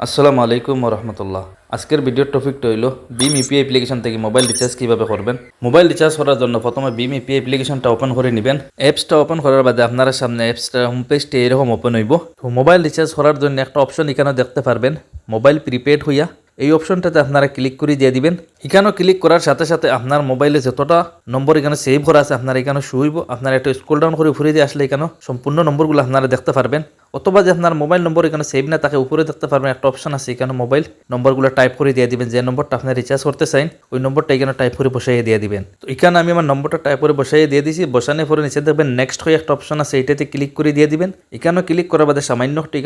আসসালামু আলাইকুম রহমতুল্লাহ। আজকের ভিডিওর টপিকটা হইল বিম ইপি অ্যাপ্লিকেশন থেকে মোবাইল রিচার্জ কীভাবে করবেন? মোবাইল রিচার্জ করার জন্য প্রথমে বিম ইপি অ্যাপ্লিকেশনটা ওপেন করে নেবেন। অ্যাপসটা ওপেন করার বাদে আপনারা সামনে অ্যাপসটা হোম পেজটা এরকম ওপেন হইব। মোবাইল রিচার্জ করার জন্য একটা অপশন এখানে দেখতে পারবেন মোবাইল প্রিপেড হইয়া। এই অপশনটাতে আপনারা ক্লিক করে দিয়ে দিবেন। এখানেও ক্লিক করার সাথে সাথে আপনার মোবাইলে যতটা নম্বর এখানে সেভ করা আছে, আপনার এখানে শুইব আপনারা একটু স্ক্রল ডাউন করে উপরে দিয়ে আসলে এখানে সম্পূর্ণ নম্বরগুলো আপনারা দেখতে পারবেন। অথবা যে আপনার মোবাইল নম্বর এখানে সেভ না, তাকে উপরে দেখতে পারবেন, একটা অপশন আছে এখানে মোবাইল নম্বরগুলো টাইপ করে দিয়ে দিবেন, যে নম্বরটা আপনি রিচার্জ করতে চান ওই নম্বরটা এখানে টাইপ করে বসাইয়ে দিয়ে দিবেন। তো এখানে আমি আমার নম্বরটা টাইপ করে বসাইয়ে দিয়ে দিয়েছি বসানোর পরে নিচে দেখবেন নেক্সট হয়ে একটা অপশন আছে, এটাতে ক্লিক করে দিয়ে দিবেন। এখানেও ক্লিক করার বাদে সামান্য একটু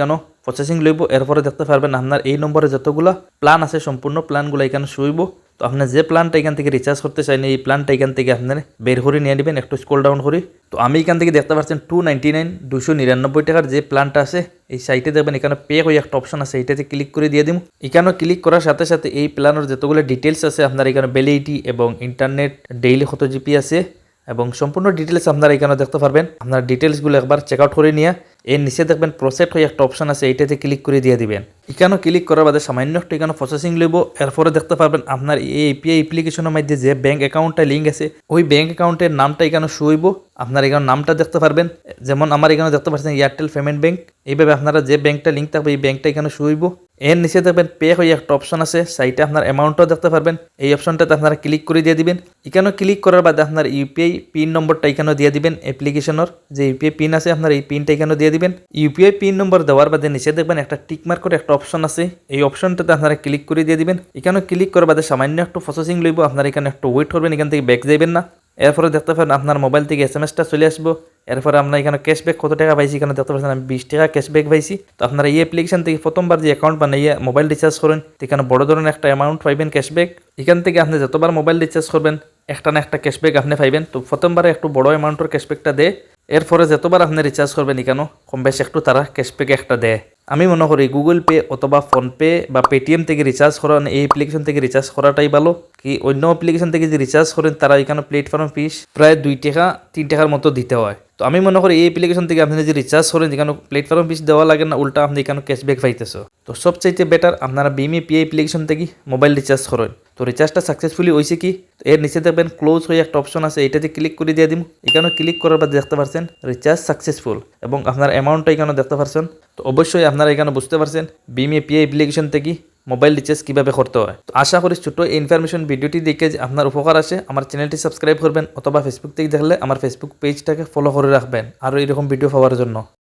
প্রসেসিং লইব, এরপরে দেখতে পারবেন আপনার এই নম্বরে যতগুলো প্ল্যান আছে, সম্পূর্ণ প্ল্যানগুলো এখানে শুইব তো আপনি যে প্ল্যানটা এখান থেকে রিচার্জ করতে চাইন এই প্ল্যানটা এখান থেকে আপনার বের করে নিয়ে নেবেন, একটু স্কোল ডাউন করে। তো আমি এখান থেকে দেখতে পাচ্ছেন টু নাইনটি নাইন দুশো নিরানব্বই টাকার যে প্ল্যানটা আছে, এই সাইটে দেখবেন এখানে পে হয়ে একটা অপশন আছে, এটাতে ক্লিক করে দিয়ে দিব। এখানেও ক্লিক করার সাথে সাথে এই প্ল্যানের যতগুলো ডিটেলস আছে, আপনার এখানে ভ্যালিডিটি এবং ইন্টারনেট ডেইলি কত জিপি আছে এবং সম্পূর্ণ ডিটেলস আপনারা এখানে দেখতে পারবেন। আপনার ডিটেলসগুলো একবার চেক আউট করে নিয়ে, এর নিচে দেখবেন প্রসেট হয়ে একটা অপশন আছে, এইটাতে ক্লিক করে দিয়ে দিবেন। এখানেও ক্লিক করার বাদে সামান্য একটু এখানে প্রসেসিং লইব এরপরে দেখতে পারবেন আপনার এই এপিআই অ্যাপ্লিকেশনের মধ্যে যে ব্যাঙ্ক অ্যাকাউন্টটা লিঙ্ক আছে, ওই ব্যাঙ্ক অ্যাকাউন্টের নামটা এখানে শুইব আপনার এখানে নামটা দেখতে পারবেন। যেমন আমার এখানে দেখতে পাচ্ছেন এয়ারটেল পেমেন্ট ব্যাঙ্ক এইভাবে আপনারা যে ব্যাঙ্কটা লিঙ্ক থাকবে, এই ব্যাঙ্কটা এখানে শুইব এর নিচে দেখবেন পে হয়ে একটা অপশন আছে সাইটে আপনার অ্যামাউন্টও দেখতে পারবেন। এই অপশনটাতে আপনারা ক্লিক করে দিয়ে দিবেন। এখানেও ক্লিক করার বাদে আপনার ইউপিআই পিন নম্বরটা এখানেও দিয়ে দিবেন অ্যাপ্লিকেশনের যে ইউপিআই পিন আছে, আপনার এই পিনটা এখানেও দিয়ে দিবেন। ইউপিআই পিন নম্বর দেওয়ার বাদে নিচে দেখবেন একটা টিক মার্ক করে একটা অপশন আছে। এই অপশনটাতে আপনারা ক্লিক করে দিয়ে দিবেন। এখানেও ক্লিক করার বাদে সামান্য একটু প্রসেসিং লইব, আপনারা এখানে একটু ওয়েট করবেন, এখান থেকে ব্যাক যাবেন না। এরপরে দেখতে পারেন আপনার মোবাইল থেকে এস এম এসটা চলে আসব। এরপরে আমরা এখানে ক্যাশব্যাক কত টাকা পাইছি এখানে দেখতে পাচ্ছেন, আমি বিশ টাকা ক্যাশব্যাক পাইছি। তো আপনারা এই অ্যাপ্লিকেশন থেকে প্রথমবার যে অ্যাকাউন্ট বানাইয়ে মোবাইল রিচার্জ করেন এখানে বড় ধরনের একটা অ্যামাউন্ট পাইবেন ক্যাশব্যাক এখান থেকে আপনি যতবার মোবাইল রিচার্জ করবেন, একটা না একটা ক্যাশব্যাক আপনি পাইবেন। তো প্রথমবারে একটু বড় অ্যামাউন্টের ক্যাশব্যাকটা দেয়। এরপরে যতবার আপনি রিচার্জ করবেন এখানেও, কম বেশি একটু তারা ক্যাশব্যাক একটা দেয়। আমি মনে করি গুগল পে অথবা ফোনপে বা পেটিএম থেকে রিচার্জ করা এই অ্যাপ্লিকেশন থেকে রিচার্জ করাটাই ভালো। কি অন্য অ্যাপ্লিকেশন থেকে যে রিচার্জ করেন, তারা এখানে প্ল্যাটফর্ম ফিস প্রায় দুই টাকা, তিন টাকার মতো দিতে হয়। তো আমি মনে করি এই অ্যাপ্লিকেশন থেকে আপনি যদি রিচার্জ করেন, এখানে প্ল্যাটফর্ম ফিস দেওয়া লাগে না, উল্টা আপনি এখানে ক্যাশব্যাক পাইতেছো। তো সবচাইতে বেটার আপনারা বিমি পি অ্যাপ্লিকেশন থেকে মোবাইল রিচার্জ করেন। তো রিচার্জটা সাকসেসফুলি হয়েছে কি? এর নিচে দেখবেন ক্লোজ হয়ে একটা অপশন আছে, এটাতে ক্লিক করে দিয়ে দিন এখানে ক্লিক করার পর দেখতে পারছেন রিচার্জ সাকসেসফুল এবং আপনার অ্যামাউন্টটা এখানে দেখতে পারছেন। তো অবশ্যই আপনারা এখানে বুঝতে পারছেন বিমি পি অ্যাপ্লিকেশন থেকে মোবাইল রিচার্জ কীভাবে করতে হয়। তো আশা করি এই ইনফরমেশন ভিডিওটি দেখে যে আপনার উপকার আছে আমার চ্যানেলটি সাবস্ক্রাইব করবেন অথবা ফেসবুক থেকে দেখলে আমার ফেসবুক পেজটাকে ফলো করে রাখবেন। আরও এরকম ভিডিও পাওয়ার জন্য।